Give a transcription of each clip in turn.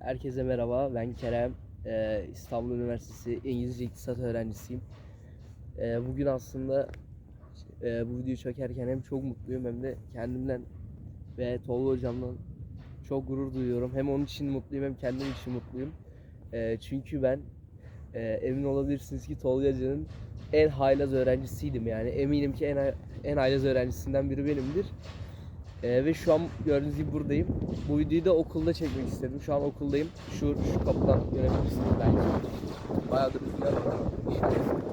Herkese merhaba, ben Kerem. Ee, İstanbul Üniversitesi İngilizce İktisat öğrencisiyim. Ee, bugün aslında e, bu videoyu çekerken hem çok mutluyum hem de kendimden ve Tolga hocamdan çok gurur duyuyorum. Hem onun için mutluyum hem kendim için mutluyum. Ee, çünkü ben e, emin olabilirsiniz ki Tolga Hoca'nın en haylaz öğrencisiydim yani. Eminim ki en, en haylaz öğrencisinden biri benimdir. Ee, ve şu an gördüğünüz gibi buradayım. Bu videoyu da okulda çekmek istedim. Şu an okuldayım. Şu, şu kapıdan görebilirsiniz belki. Bayağıdır rüzgar var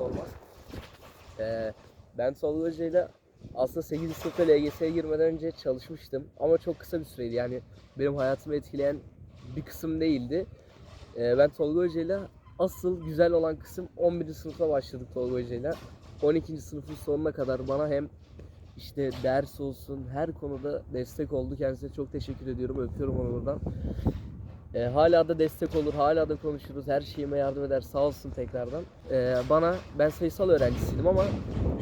olmaz. Ee, ben Tolga Hoca'yla aslında 8. sınıfta LGS'ye girmeden önce çalışmıştım. Ama çok kısa bir süreydi. Yani benim hayatımı etkileyen bir kısım değildi. Ee, ben Tolga Hoca'yla asıl güzel olan kısım 11. sınıfta başladık Tolga Hoca'yla. 12. sınıfın sonuna kadar bana hem işte ders olsun her konuda destek oldu. Kendisine çok teşekkür ediyorum. Öpüyorum onu buradan. Ee, hala da destek olur, hala da konuşuruz. Her şeyime yardım eder. Sağ olsun tekrardan. Ee, bana ben sayısal öğrencisiydim ama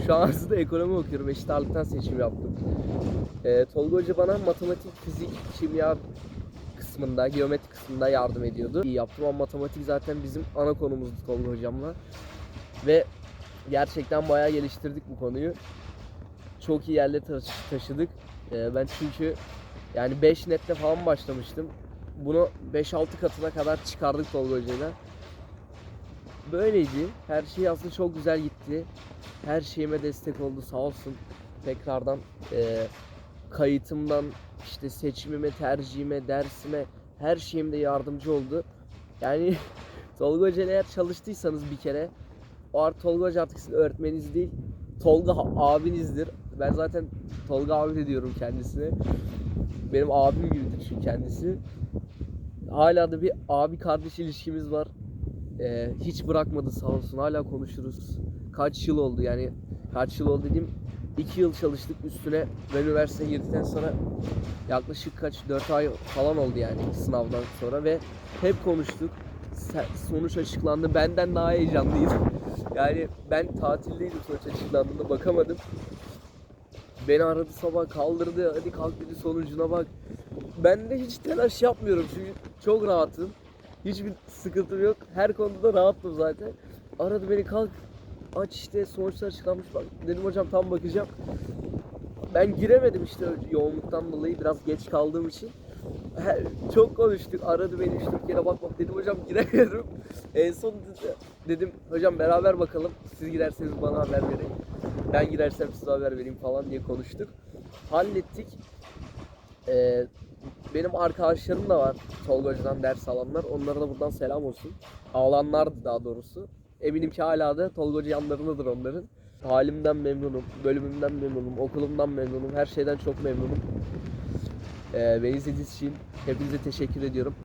şu an aslında ekonomi okuyorum. Eşit ağırlıktan seçim yaptım. Ee, Tolga Hoca bana matematik, fizik, kimya kısmında, geometri kısmında yardım ediyordu. İyi yaptım ama matematik zaten bizim ana konumuzdu Tolga Hocam'la. Ve gerçekten bayağı geliştirdik bu konuyu çok iyi yerlere taşı- taşıdık. Ee, ben çünkü yani 5 netle falan başlamıştım. Bunu 5-6 katına kadar çıkardık Tolga Hoca'yla. Böyleydi. Her şey aslında çok güzel gitti. Her şeyime destek oldu sağ olsun. Tekrardan e, kayıtımdan işte seçimime, tercihime, dersime her şeyimde yardımcı oldu. Yani Tolga Hoca eğer çalıştıysanız bir kere o artık Tolga Hoca artık sizin öğretmeniniz değil. Tolga abinizdir. Ben zaten Tolga abi de diyorum kendisine. Benim abim gibidir çünkü kendisi. Hala da bir abi kardeş ilişkimiz var. Ee, hiç bırakmadı sağ olsun. Hala konuşuruz. Kaç yıl oldu yani kaç yıl oldu dediğim 2 yıl çalıştık üstüne ve üniversiteye girdikten sonra yaklaşık kaç 4 ay falan oldu yani sınavdan sonra ve hep konuştuk. Sonuç açıklandı. Benden daha heyecanlıydı. Yani ben tatildeydim sonuç açıklandığında bakamadım. Beni aradı sabah kaldırdı. Hadi kalk dedi sonucuna bak. Ben de hiç telaş yapmıyorum çünkü çok rahatım. Hiçbir sıkıntım yok. Her konuda da rahattım zaten. Aradı beni kalk aç işte sonuçlar açıklanmış bak. Dedim hocam tam bakacağım. Ben giremedim işte yoğunluktan dolayı biraz geç kaldığım için. Çok konuştuk. Aradı beni üç dört kere bak bak dedim hocam giremiyorum. En son dedi, dedim hocam beraber bakalım. Siz girerseniz bana haber verin. Ben girersem size haber vereyim falan diye konuştuk. Hallettik. Ee, benim arkadaşlarım da var Tolga Hoca'dan ders alanlar. Onlara da buradan selam olsun. Alanlardı daha doğrusu. Eminim ki hala da Tolga Hoca yanlarındadır onların. Halimden memnunum, bölümümden memnunum, okulumdan memnunum, her şeyden çok memnunum. Ee, beni izlediğiniz için hepinize teşekkür ediyorum.